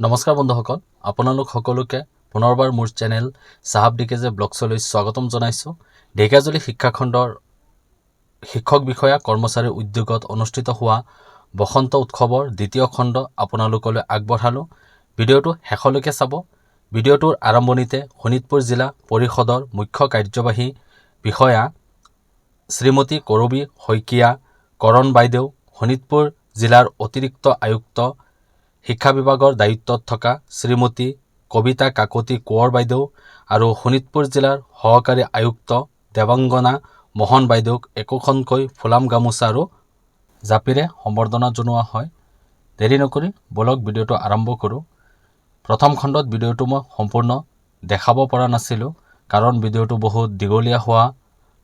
নমস্কাৰ বন্ধুসকল আপোনালোক সকলোকে পুনৰবাৰ মোৰ চেনেল চাহাব ডিকেজে ব্লগছলৈ স্বাগতম জনাইছোঁ। ঢেকীয়াজুলি শিক্ষাখণ্ডৰ শিক্ষক বিষয়া কৰ্মচাৰী উদ্যোগত অনুষ্ঠিত হোৱা বসন্ত উৎসৱৰ দ্বিতীয় খণ্ড আপোনালোকলৈ আগবঢ়ালোঁ। ভিডিঅ'টো শেষলৈকে চাব। ভিডিঅ'টোৰ আৰম্ভণিতে শোণিতপুৰ জিলা পৰিষদৰ মুখ্য কাৰ্যবাহী বিষয়া শ্ৰীমতী কৰবী শইকীয়া কৰণ বাইদেউ শোণিতপুৰ জিলাৰ অতিৰিক্ত আয়ুক্ত শিক্ষা বিভাগৰ দায়িত্বত থকা শ্ৰীমতী কবিতা কাকতি কোঁৱৰ বাইদেউ আৰু শোণিতপুৰ জিলাৰ সহকাৰী আয়ুক্ত দেৱাংগনা মোহন বাইদেউক একোখনকৈ ফুলাম গামোচা আৰু জাপিৰে সম্বৰ্ধনা জনোৱা হয়। দেৰি নকৰি বলক ভিডিঅ'টো আৰম্ভ কৰোঁ। প্ৰথম খণ্ডত ভিডিঅ'টো মই সম্পূৰ্ণ দেখাব পৰা নাছিলোঁ কাৰণ ভিডিঅ'টো বহুত দীঘলীয়া হোৱা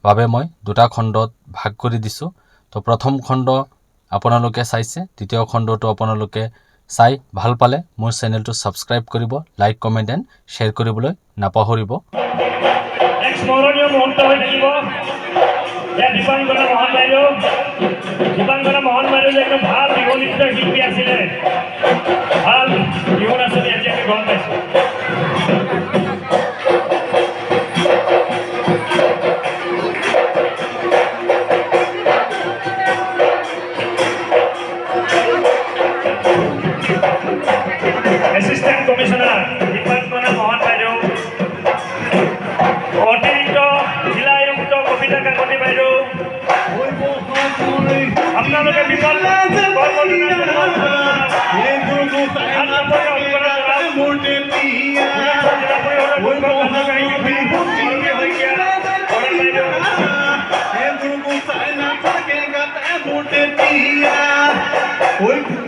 বাবে মই দুটা খণ্ডত ভাগ কৰি দিছোঁ। তো প্ৰথম খণ্ড আপোনালোকে চাইছে, দ্বিতীয় খণ্ডটো আপোনালোকে চাই ভালো পালে মোৰ চেনেলটো ছাবস্ক্ৰাইব কৰিব, লাইক, কমেণ্ট এণ্ড শ্বেয়াৰ কৰিবলৈ নাপাহৰিব। স্মৰণীয় বাইদেউ। দীপাংকনা মোহন বাইদেউ ভালো শিল্পী আছিলে Erfolg